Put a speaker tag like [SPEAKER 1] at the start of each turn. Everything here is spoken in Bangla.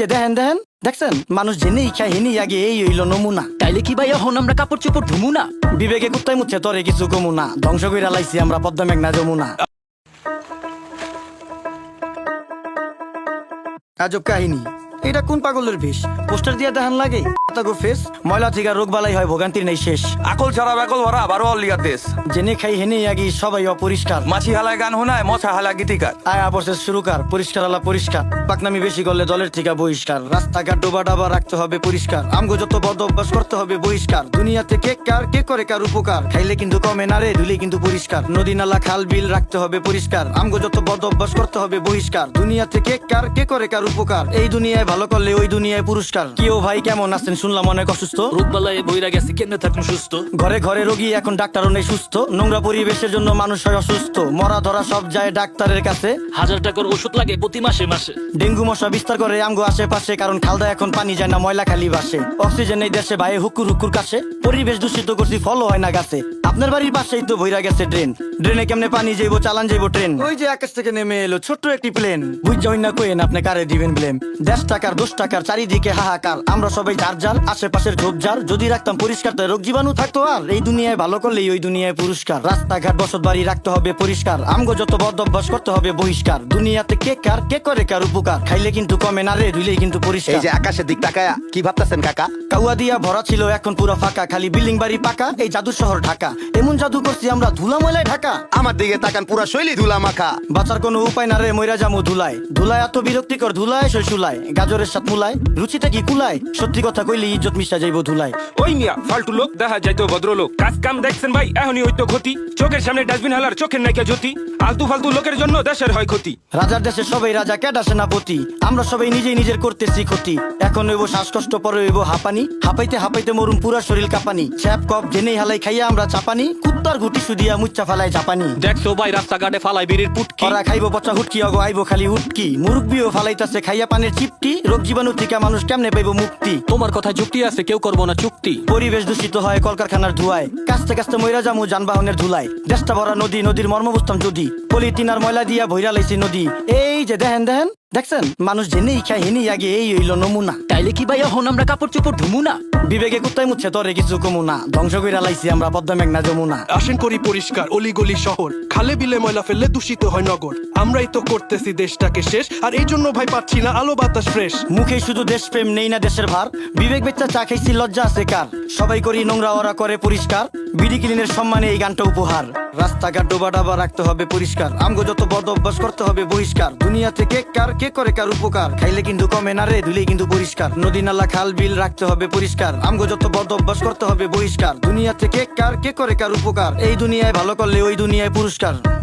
[SPEAKER 1] যে দেখেন দেখেন, দেখছেন? মানুষ জেনেই ইচ্ছা হেনি আগে এই হইল নমুনা।
[SPEAKER 2] তাইলে কি ভাই এখন আমরা কাপড় চোপড় ধুমু না?
[SPEAKER 1] বিবেকে কুত্তাই মুচ্ছে, তরে কিছু কমু না। ধ্বংস কইরা লাইছি আমরা পদ্মা মেঘনা যমুনা। আজব কাহিনী। এটা কোন পাগলের বেশ পোস্টার দিয়া দেখান লাগে? গো ফেস ময়লা থেকে রোগ বালাই হয় ভোগান্তির নেই শেষ।
[SPEAKER 3] আকল ছাড়া বেকল ভরা বারো অলিয়া দেশ।
[SPEAKER 1] জেনে খাই হেনে আগে সবাই অপরিষ্কার।
[SPEAKER 3] মাছি হালায় গান শোনায় মশা হালা গীতিকার।
[SPEAKER 1] আয় আবর্ষের শুরুকার পরিষ্কার আলা পরিষ্কার। পাকনামি বেশি করলে দলের থেকে বহিষ্কার। রাস্তাঘাট ডোবা ডাবা রাখতে হবে পরিষ্কার। আমগো যত বদ অভ্যাস করতে হবে বহিষ্কার। দুনিয়াতে কে কার কে করে কার উপকার? খাইলে কিন্তু কমে না রে ধুলে কিন্তু পরিষ্কার। নদী নালা খাল বিল রাখতে হবে পরিষ্কার। আমগো যত বদ অভ্যাস করতে হবে বহিষ্কার। দুনিয়াতে কে কার কে করে কার উপকার? এই দুনিয়ায় ভালো করলে ওই দুনিয়ায় পুরস্কার। কেউ ভাই কেমন আছেন শুনলাম অনেক অসুস্থ।
[SPEAKER 2] রোগবালায় বইরা গেছে কেমনে থাকুন সুস্থ?
[SPEAKER 1] ঘরে ঘরে রোগী এখন ডাক্তারও নেই সুস্থ। নোংরা পরিবেশের জন্য মানুষ হয় অসুস্থ। মরা ধরা সব যায় ডাক্তারের কাছে।
[SPEAKER 2] হাজার টাকার ওষুধ লাগে প্রতি মাসে মাসে।
[SPEAKER 1] ডেঙ্গু মশা বিস্তার করে আমগো আশেপাশে কারণ খালদা এখন পানি যায় না ময়লা খালি বাসে। অক্সিজেন এই দেশে বাইরে হুকুর হুকুর কাছে। পরিবেশ দূষিত করছি ফলও হয় না গাছে। আপনার বাড়ির পাশেই তো বইরা গেছে ট্রেন। ড্রেনে কেমনে পানি যাইবো চালান যাইবো ট্রেন? ওই যে আকাশ থেকে নেমে এলো ছোট্ট একটি প্লেন। বুঝ না কোয়েন আপনি কারে দিবেন ব্লেম দেশ টাকার দোষ টাকার চারিদিকে হাহাকার। আমরা সবাই যার যার আশেপাশের ঝোপঝাড় যদি রাখতাম পরিষ্কার তো রোগ জীবাণু থাকতো আর। এই দুনিয়ায় ভালো করলেই ওই দুনিয়ায় পুরস্কার। রাস্তাঘাট বসত বাড়ি রাখতে হবে পরিষ্কার। আমগো যত বদ অভ্যাস করতে হবে বহিষ্কার। দুনিয়াতে কে কার কে করে কার উপকার? খাইলে কিন্তু কমে না রে ধুইলেই কিন্তু পরিষ্কার।
[SPEAKER 4] এই যে আকাশের দিক তাকায়া কি ভাবতেছেন কাকা?
[SPEAKER 1] কাউয়া দিয়া ভরা ছিল এখন পুরো ফাঁকা। খালি বিল্ডিং বাড়ি পাকা এই জাদু শহর ঢাকা। এমন জাদু করছি আমরা ধুলা ময়লায় ঢাকা।
[SPEAKER 4] আমার দিকে তাকান পুরা শৈলী ধুলা মাখা
[SPEAKER 1] বাঁচার কোনো উপায় না রে ময়রা জামু ধুলায়। ধুলায় এত বিরক্তিকর ধুলায় সে শুলায় গাজরের সাথ মুলায় রুচিটা কি কুলায়? সত্যি কথা কইলে ইজ্জত মিশা যাইবো ধুলায়।
[SPEAKER 5] ওই মিয়া ফালতু লোক দেখা যাইতো ভদ্রলোক। কাজ কাম দেখছেন ভাই এখনই হইতো ক্ষতি। চোখের সামনে ডাস্টবিন হালার চোখের নাইকা জ্যোতি। আলতু ফালতু লোকের জন্য দেশের হয় ক্ষতি।
[SPEAKER 1] রাজার দেশে সবাই রাজা কেডা সেনাপতি। আমরা সবাই নিজেই নিজের করতেছি ক্ষতি। এখন হইব শ্বাসকষ্ট পরে হইব হাঁপানি। হাঁপাইতে হাঁপাইতে মরুম পুরা শরীর কাঁপানি। চ্যাপ কপ জেনেই হালাই খাইয়া আমরা চাপানি। কুত্তার গুটি সুদিয়া মুচ্চা ফালাই চাপানি।
[SPEAKER 2] দেখছ ভাই রাস্তাঘাটে ফালাই বিড়ির পুটকি।
[SPEAKER 1] ওরা খাইবো পচা হুটকি অগো আইবো খালি হুটকি। মুরব্বিও ফালাইতাছে খাইয়া পানের চিপটি। রোগ জীবাণু থেকে মানুষ কেমনে পাইবো মুক্তি?
[SPEAKER 2] তোমার কথা যুক্তি আছে কেউ করব না চুক্তি।
[SPEAKER 1] পরিবেশ দূষিত হয় কলকারখানার ধুয়ায়। কাস্তে কাস্তে ময়রা জামু যানবাহনের ধুলায়। দেশটা ভরা নদী নদীর মর্ম বুঝতাম যদি পলিথিনার ময়লা দিয়া ভৈরা লাইছি নদী। এই যে দেখেন দেখেন। দেখছেন? মানুষ জেনেই খাই হেনি আগে এই হইল নমুনা।
[SPEAKER 2] তাইলে কি ভাই এখন আমরা কাপড় চোপড় ধুমু না?
[SPEAKER 1] বিবেকে কুত্তাই মুছে তরে কিছু কমু না। ধ্বংস কইরা লাইছি আমরা পদ্মা মেঘনা যমুনা।
[SPEAKER 6] আসেন করি পরিষ্কার অলিগলি শহর। খালে বিলে ময়লা ফেললে দূষিত হয় নগর। আমরাই তো করতেছি দেশটাকে শেষ। আর এই জন্য ভাই পাচ্ছি না, আলো বাতাস ফ্রেশ
[SPEAKER 1] মুখে শুধু দেশপ্রেম নেই না দেশের ভার। বিবেক বেচ্চা চা খেয়েছি, লজ্জা আছে কার? সবাই করি নোংরা ওরা করে পরিষ্কার। বিডি ক্লিনের সম্মানে এই গানটা উপহার। রাস্তাঘাট ডোবা ডাবা রাখতে হবে পরিষ্কার। আমগো যত বদ অভ্যাস করতে হবে বহিষ্কার। দুনিয়া থেকে কার, কে করে কার উপকার? খাইলে কিন্তু কমে না রে ধুলে কিন্তু পরিষ্কার। নদী নালা খাল, বিল রাখতে হবে পরিষ্কার। আমগো যত বদ অভ্যাস করতে হবে বহিষ্কার। দুনিয়া থেকে কার, কে করে কার উপকার? এই দুনিয়ায় ভালো করলে ওই দুনিয়ায় পুরস্কার।